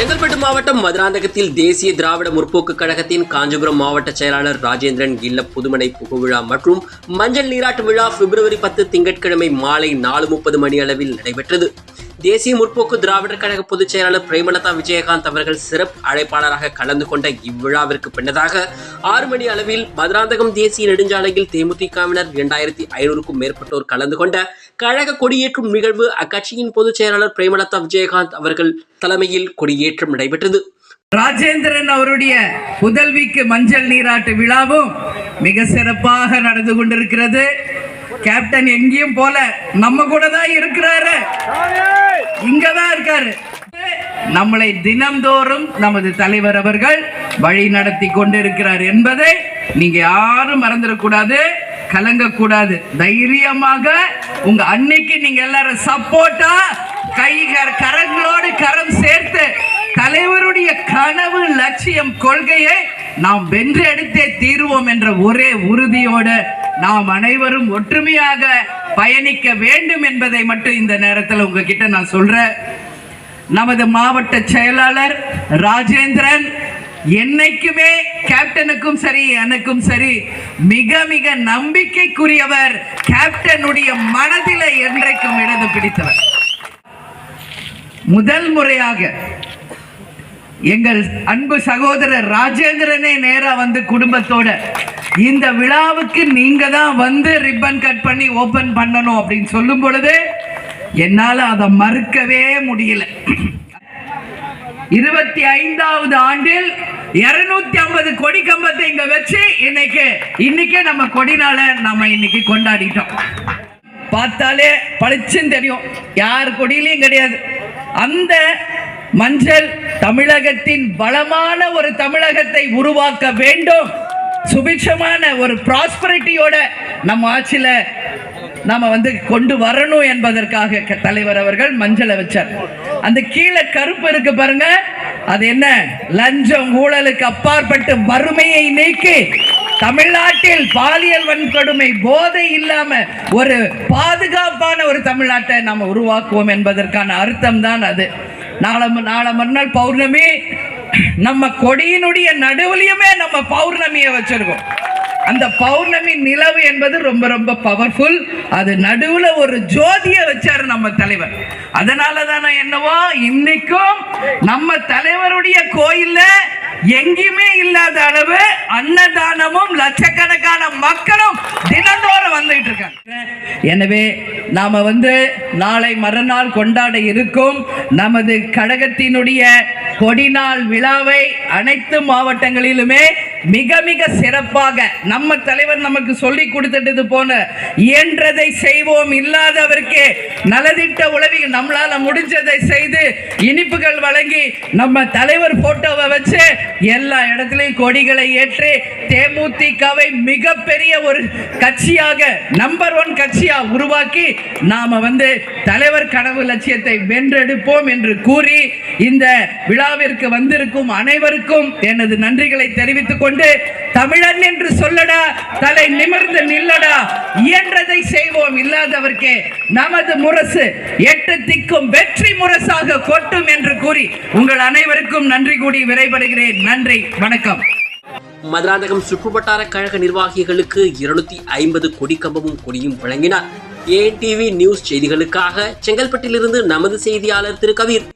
செங்கல்பட்டு மாவட்டம் மதுராந்தகத்தில் தேசிய திராவிட முற்போக்கு கழகத்தின் காஞ்சிபுரம் மாவட்ட செயலாளர் ராஜேந்திரன் இல்ல புதுமனை புகுவிழா மற்றும் மஞ்சள் நீராட்டு விழா பிப்ரவரி பத்து திங்கட்கிழமை மாலை நாலு முப்பது மணி அளவில் நடைபெற்றது. தேசிய முற்போக்கு திராவிடர் கழக பொதுச் செயலாளர் பிரேமலதா விஜயகாந்த் அவர்கள் சிறப்பு அழைப்பாளராக கலந்து கொண்ட இவ்விழாவிற்கு பின்னதாக ஆறு மணி அளவில் மதுராந்தகம் தேசிய நெடுஞ்சாலையில் தேமுதிகவினர் இரண்டாயிரத்தி ஐநூறுக்கும் மேற்பட்டோர் கலந்து கொண்ட கழக கொடியேற்றும் நிகழ்வு அக்கட்சியின் பொதுச் செயலாளர் பிரேமலதா விஜயகாந்த் அவர்கள் தலைமையில் கொடியேற்றம் நடைபெற்றது. ராஜேந்திரன் அவருடைய புதல்விக்கு மஞ்சள் நீராட்டு விழாவும் மிக சிறப்பாக நடந்து கொண்டிருக்கிறது. கேப்டன் எங்கேயும் போல நம்ம கூட தான் இருக்கிறாரு. இங்கதான் இருக்காரு. நம்மளை தினம்தோறும் நமது தலைவர் அவர்கள் வழி நடத்தி கொண்டிருக்கிறார் என்பதை நீங்க யாரும் மறந்துடக்கூடாது கலங்கக்கூடாது. தைரியமாக உங்க அன்னைக்கு நீங்க எல்லாரும் சப்போர்ட்டா கை கரங்களோடு கரம் சேர்த்து தலைவருடைய கனவு லட்சியம் கொள்கையை நாம் வென்றெடுத்தே தீருவோம் என்ற ஒரே உறுதியோடு நாம் அனைவரும் ஒற்றுமையாக பயணிக்க வேண்டும் என்பதை மட்டும் இந்த நேரத்தில் உங்ககிட்ட நான் சொல்றேன். நமது மாவட்ட செயலாளர் ராஜேந்திரன் என்னைக்குமே கேப்டனுக்கும் சரி எனக்கும் சரி மிக மிக நம்பிக்கைக்குரியவர் கேப்டனுடைய மனதில என்றைக்கும் இடது பிடித்தவர். முதல் முறையாக எங்கள் அன்பு சகோதரர் ராஜேந்திரனே நேரா வந்து குடும்பத்தோட இந்த விழாவுக்கு நீங்க தான் வந்து ரிப்பன் கட் பண்ணி ஓபன் பண்ணணும் அப்படின்னு சொல்லும் பொழுது என்னால அதை மறுக்கவே முடியல. இருபத்தி ஐந்தாவது ஆண்டில் இருநூத்தி ஐம்பது கொடி கம்பத்தை இங்க வச்சு இன்னைக்கு இன்னைக்கே நம்ம கொடி நாளை நம்ம இன்னைக்கு கொண்டாடிட்டோம். பார்த்தாலே பளிச்சுன்னு தெரியும். யார் கொடியிலையும் கிடையாது. அந்த மஞ்சள் தமிழகத்தின் பலமான ஒரு தமிழகத்தை உருவாக்க வேண்டும். சுபிட்சமான ஒரு ப்ராஸ்பரிட்டியோட நம்ம ஆட்சியில நாம வந்து கொண்டு வரணும் என்பதற்காக க- தலைவர் அவர்கள் மஞ்சளை வச்சார். அந்த கீழே கருப்பு இருக்கு பாருங்க. அது என்ன? லஞ்சம் ஊழலுக்கு அப்பாற்பட்டு வறுமையை நீக்கி தமிழ்நாட்டில் பாலியல் வன்கொடுமை போதை இல்லாம ஒரு பாதுகாப்பான ஒரு தமிழ்நாட்டை நாம் உருவாக்குவோம் என்பதற்கான அர்த்தம் தான் அது. நாளை நாளை மறுநாள் பௌர்ணமி நம்ம கொடியினுடைய நடுவுலையுமே நம்ம பௌர்ணமியை வச்சிருக்கோம். அந்த பௌர்ணமி நிலவு என்பது ரொம்ப ரொம்ப பவர்ஃபுல் அது நடுவில் ஒரு ஜோதியை வச்சார் நம்ம தலைவர். அதனால தானே என்னவோ இன்னைக்கும் நம்ம தலைவருடைய கோயில்ல எங்கேயுமே இல்லாத அளவு அன்னதானமும் லட்சக்கணக்கான மக்களும் தினந்தோறும் வந்துட்டு இருக்காங்க. எனவே நாம் வந்து நாளை மறுநாள் கொண்டாட இருக்கும் நமது கழகத்தினுடைய கொடிநாள் விழாவை அனைத்து மாவட்டங்களிலுமே மிக மிக சிறப்பாக நம்ம தலைவர் நமக்கு சொல்லி கொடுத்துட்டது போன இயன்றதை செய்வோம் இல்லாதவருக்கு நலதிட்ட உளவி நம்மளால முடிஞ்சதை செய்து இனிப்புகள் வழங்கி நம்ம தலைவர் போட்டோவை வச்சு எல்லா இடத்துலையும் கொடிகளை ஏற்றி தேமுதிகவை மிகப்பெரிய ஒரு கட்சியாக நம்பர் ஒன் கட்சியா உருவாக்கி நாம வந்து தலைவர் கனவு லட்சியத்தை வென்றெடுப்போம் என்று கூறி இந்த விழா விழாவிற்கு வந்திருக்கும் அனைவருக்கும் எனது நன்றிகளை தெரிவித்துக் கொண்டு தமிழன் என்று சொல்லடா தலை நிமிர்ந்து நில்லடா இயன்றதை செய்வோம் இல்லாதவர்க்கே நமது முரசு எட்டு திக்கும் வெற்றி முரசாக கொட்டும் என்று கூறி உங்கள் அனைவருக்கும் நன்றி கூடி விரைபடுகிறேன் நன்றி வணக்கம். மதுராந்தகம் சுற்றுவட்டார கழக நிர்வாகிகளுக்கு இருநூத்தி ஐம்பது கொடி கம்பமும் கொடியும் வழங்கினார். ஏடிவி நியூஸ் செய்திகளுக்காக செங்கல்பட்டிலிருந்து நமது செய்தியாளர் திரு கபீர்.